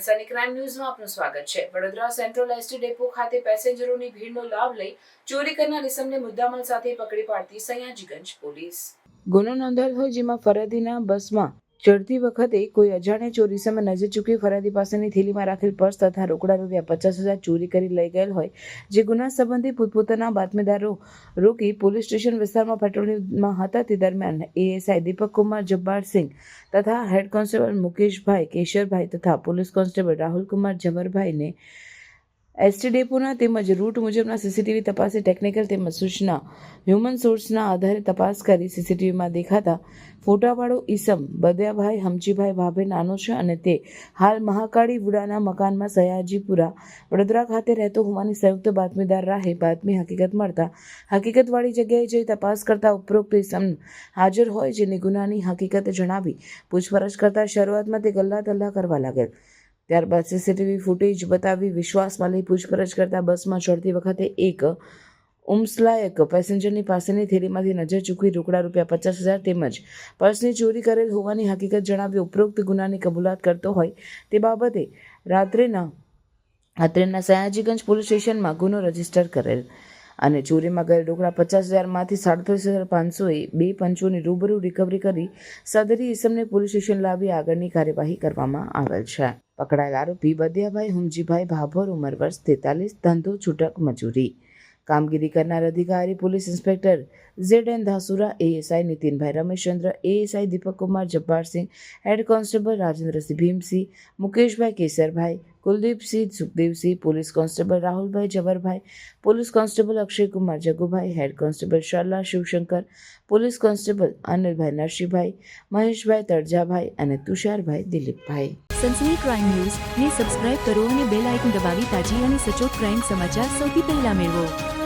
Sunny crime ન્યૂઝમાં આપનું સ્વાગત છે. વડોદરા સેન્ટ્રલ ડેપો ખાતે પેસેન્જરોની ભીડનો લાભ લઈ ચોરી કરનાર ઇસમને મુદ્દામાલ સાથે પકડી પાડતી સયાજીગંજ પોલીસ. ગુનો નોંધાયેલ હોય જેમાં ફરિયાદીના બસમાં ચડતી વખતે કોઈ અજાણ્યા ચોરી સામે નજર ચૂકી ફરિયાદી પાસેની થેલીમાં રાખેલ પર્સ તથા રોકડા રૂપિયા પચાસ હજાર ચોરી કરી લઈ ગયેલ હોય, જે ગુના સંબંધી પોતપોતાના બાતમીદારો રોકી પોલીસ સ્ટેશન વિસ્તારમાં પેટ્રોલિંગમાં હતા. તે દરમિયાન એએસઆઈ દીપક કુમાર જબ્બારસિંહ તથા હેડ કોન્સ્ટેબલ મુકેશભાઈ, કેશરભાઈ તથા પોલીસ કોન્સ્ટેબલ રાહુલ કુમાર જમરભાઈને એસટી ડેપોના તેમજ રૂટ મુજબના સીસીટીવી તપાસે ટેકનિકલ તેમજ સૂચના. હ્યુમન સોર્સના આધારે તપાસ કરી સીસીટીવીમાં દેખાતા ફોટાવાળો ઈસમ બદ્યાભાઈ, હમજીભાઈ ભાભે નાનો છે અને તે હાલ મહાકાળી વુડાના મકાનમાં સયાજીપુરા વડોદરા ખાતે રહેતો હોવાની સંયુક્ત બાતમીદાર રાહે બાતમી હકીકત મળતા હકીકતવાળી જગ્યાએ જઈ તપાસ કરતા ઉપરોક્ત ઈસમ હાજર હોય જેની ગુનાની હકીકત જણાવી પૂછપરછ કરતા શરૂઆતમાં તે ગલ્લા તલ્લા કરવા લાગેલ. ત્યારબાદ સીસીટીવી ફૂટેજ બતાવી વિશ્વાસમાં લઈ પૂછપરછ કરતા બસમાં ચડતી વખતે એક ઉમસલાયક પેસેન્જરની પાસેની થેલીમાંથી નજર ચૂકવી રોકડા રૂપિયા પચાસ હજાર તેમજ પર્સની ચોરી કરેલ હોવાની હકીકત જણાવી ઉપરોક્ત ગુનાની કબૂલાત કરતો હોય તે બાબતે રાત્રેના રાત્રેના સયાજીગંજ પોલીસ સ્ટેશનમાં ગુનો રજિસ્ટર કરેલ. અને ચોરીમાં ગયેલ રોકડા પચાસ હજારમાંથી સાડત્રીસ હજાર પાંચસોએ બે પંચોની રૂબરૂ રિકવરી કરી સદરી ઇસમને પોલીસ સ્ટેશન લાવી આગળની કાર્યવાહી કરવામાં આવેલ છે. પકડાયેલ આરોપી બદિયાભાઈ હુમજીભાઈ ભાભોર ઉંમર વર્ષ તેતાલીસ, ધંધો છૂટક મજૂરી. કામગીરી કરનાર અધિકારી police inspector Z N Dhasura, ASI Nitinbhai Rameshchandra, ASI Deepak Kumar Jabbarsinh, head constable Rajendrasinh Bhimsinh, Mukeshbhai Kesarbhai Kuldeepsinh Sukhdevsinh police constable Rahulbhai Javarbhai police constable Akshaykumar Jagubhai, head constable Sharla Shivshankar, police constable Anilbhai Narsinhbhai, Maheshbhai Talajabhai અને Tusharbhai Dilipbhai. Sansani crime news ને subscribe કરો અને bell icon દબાવી તાજી અને સચોટ crime સમાચાર સૌથી પહેલા મેળવો.